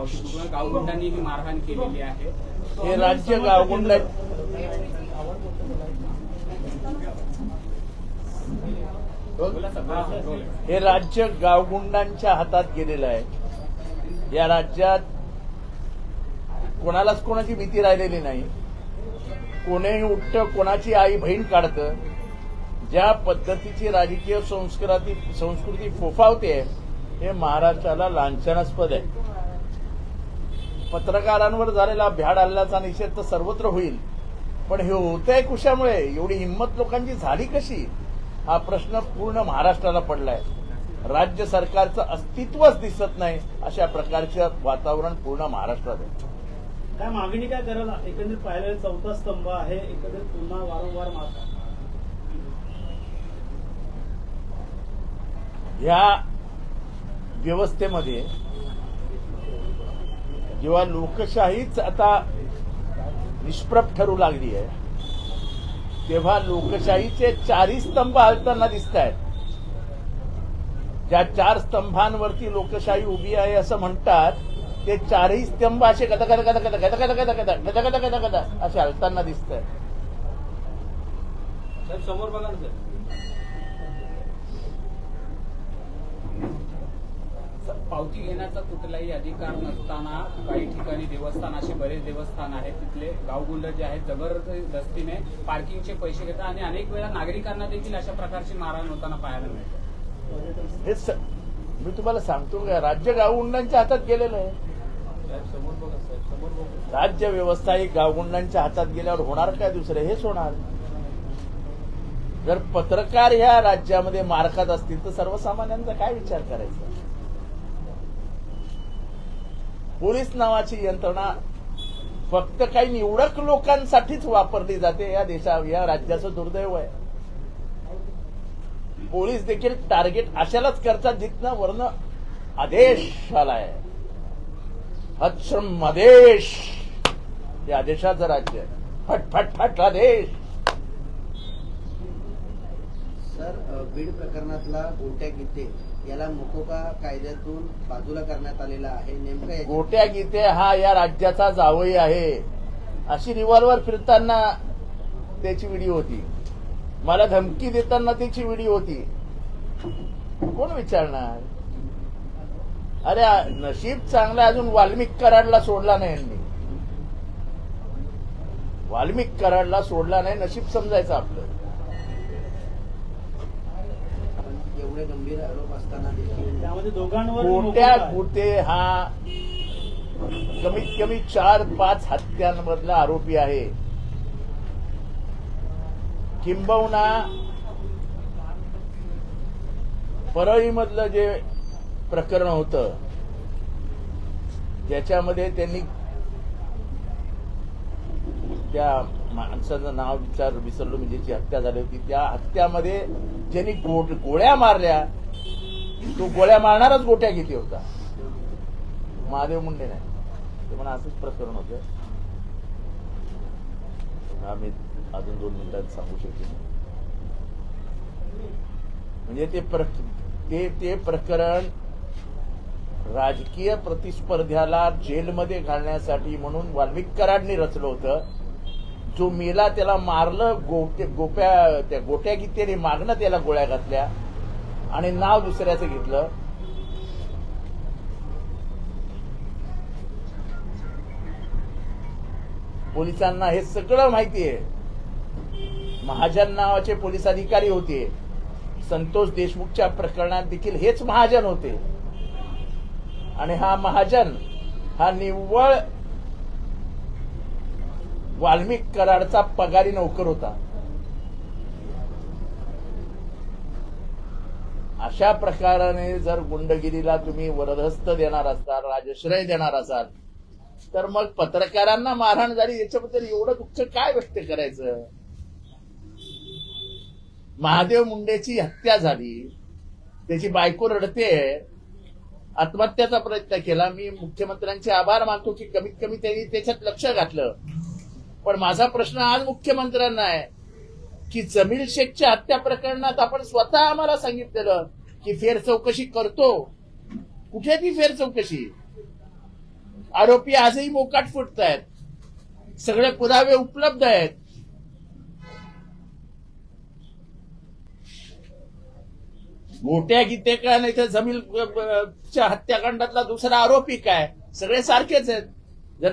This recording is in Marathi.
पावशी गावगुंडांनी ही मारहाण केलेली आहे. हे राज्य गावगुंड हे राज्य गावगुंडांच्या हातात गेलेलं आहे. या राज्यात कोणालाच कोणाची भीती राहिलेली नाही. कोणीही उठतं कोणाची आई बहीण काढतं. ज्या पद्धतीची राजकीय संस्कृती संस्कृती फोफावते हे महाराष्ट्राला लांछनास्पद आहे. पत्रकारांवर झालेला भ्याड हल्ल्याचा निषेध तर सर्वत्र होईल. पण हे होतंय कुशामुळे? एवढी हिंमत लोकांची झाली कशी? हा प्रश्न पूर्ण महाराष्ट्राला पडलाय. राज्य सरकारचं अस्तित्वच दिसत नाही अशा प्रकारचं वातावरण पूर्ण महाराष्ट्रात आहे. काय मागणी काय कराल एकंदरीत पाहिलेला चौथा स्तंभ आहे. एकंदरीत पुन्हा वारंवार मारतात ह्या व्यवस्थेमध्ये जेव्हा लोकशाहीच आता निष्प्रभ ठरू लागली आहे तेव्हा लोकशाहीचे चारही स्तंभ हलताना दिसत आहेत ज्या चार स्तंभांवरती लोकशाही उभी आहे असं म्हणतात ते चारही स्तंभ असे गदा गदा गदा गदा गदा गदा गदा गदा गदा गदा गदा असे हलताना दिसत आहेत समोर बघा ना पावती घेण्याचा कुठलाही अधिकार नसताना काही ठिकाणी देवस्थान असे बरेच देवस्थान आहेत. तिथले गावगुंड जे आहेत जबरदस्तीने पार्किंगचे पैसे घेतात आणि अनेक वेळा नागरिकांना देखील अशा प्रकारची मारहाण होताना पाहायला मिळते. हे स- मी तुम्हाला सांगतो का राज्य गावगुंडांच्या हातात गेलेलं आहे. साहेब समोर बघा साहेब समोर बघा. राज्य व्यवस्था ही गावगुंडांच्या हातात गेल्यावर होणार काय दुसरं? हेच होणार. जर पत्रकार ह्या राज्यामध्ये मारखात असतील तर सर्वसामान्यांचा काय विचार करायचा? पोलीस नावाची यंत्रणा फक्त काही निवडक लोकांसाठीच वापरली जाते या देशा या राज्याचं दुर्दैव आहे. पोलीस देखील टार्गेट अशालाच करतात जिथनं वर्ण आदेश आलाय. हतश्रम आदेश. हे आदेशाचं राज्य आहे. फट फट फट आदेश. सर बीड प्रकरणातला गोट्या गीते याला मुकोका कायद्यातून बाजूला करण्यात आलेला आहे. नेमकं गोट्या गीते हा या राज्याचा जावई आहे. अशी रिव्हॉल्वर फिरताना त्याची व्हिडिओ होती. मला धमकी देताना त्याची व्हिडिओ होती. कोण विचारणार? अरे नशीब चांगला अजून वाल्मिक कराडला सोडला नाही यांनी. वाल्मिक कराडला सोडला नाही नशीब समजायचं आपलं पण एवढे गंभीर आरोप असताना देखील त्यामध्ये दोघांवर हा कमीत कमी चार पाच हत्यांमधला आरोपी आहे. किंबहुना परळीमधलं जे प्रकरण होतं त्याच्यामध्ये त्यांनी त्या माणसाचं नाव विचार विसरलो म्हणजे मी ज्याची हत्या झाली होती त्या हत्यामध्ये ज्यांनी गोळ्या मारल्या तो गोळ्या मारणारच गोट्या किती होता महादेव मुंडे नाही. ते म्हणा असंच प्रकरण होतं. आम्ही अजून दोन मिनिटात सांगू शकतो. म्हणजे ते प्रक- ते ते प्रकरण राजकीय प्रतिस्पर्ध्याला जेलमध्ये घालण्यासाठी म्हणून वाल्मिक कराडनी रचलं होतं. जो मेला त्याला मारलं गोटे गोप्या त्या गोट्या गीतेने मागणं त्याला गोळ्या घातल्या आणि नाव दुसऱ्याचं घेतलं. पोलिसांना हे सगळं माहिती आहे. महाजन नावाचे पोलीस अधिकारी होते. संतोष देशमुखच्या प्रकरणात देखील हेच महाजन होते. आणि हा महाजन हा निव्वळ वाल्मिक कराडचा पगारी नोकर होता. अशा प्रकाराने जर गुंडगिरीला तुम्ही वरदहस्त देणार असाल राजश्रय देणार असाल तर मग पत्रकारांना मारहाण झाली याच्याबद्दल एवढं दुःख काय व्यक्त करायचं? महादेव मुंडेची हत्या झाली त्याची बायको रडते आत्महत्याचा प्रयत्न केला. मी मुख्यमंत्र्यांचे आभार मानतो की कमीत कमी त्यांनी त्याच्यात लक्ष घातलं. पण माझा प्रश्न आज मुख्यमंत्र्यांना आहे की जमील शेखच्या हत्या प्रकरणात आपण स्वतः आम्हाला सांगितलेलं की फेर चौकशी करतो. कुठे ती फेर चौकशी आरोपी आजही मोकाट फुटत आहेत सगळे पुरावे उपलब्ध आहेत. मोठ्या गीते का नाही तर जमील च्या हत्याकांडातला दुसरा आरोपी काय? सगळे सारखेच आहेत. जर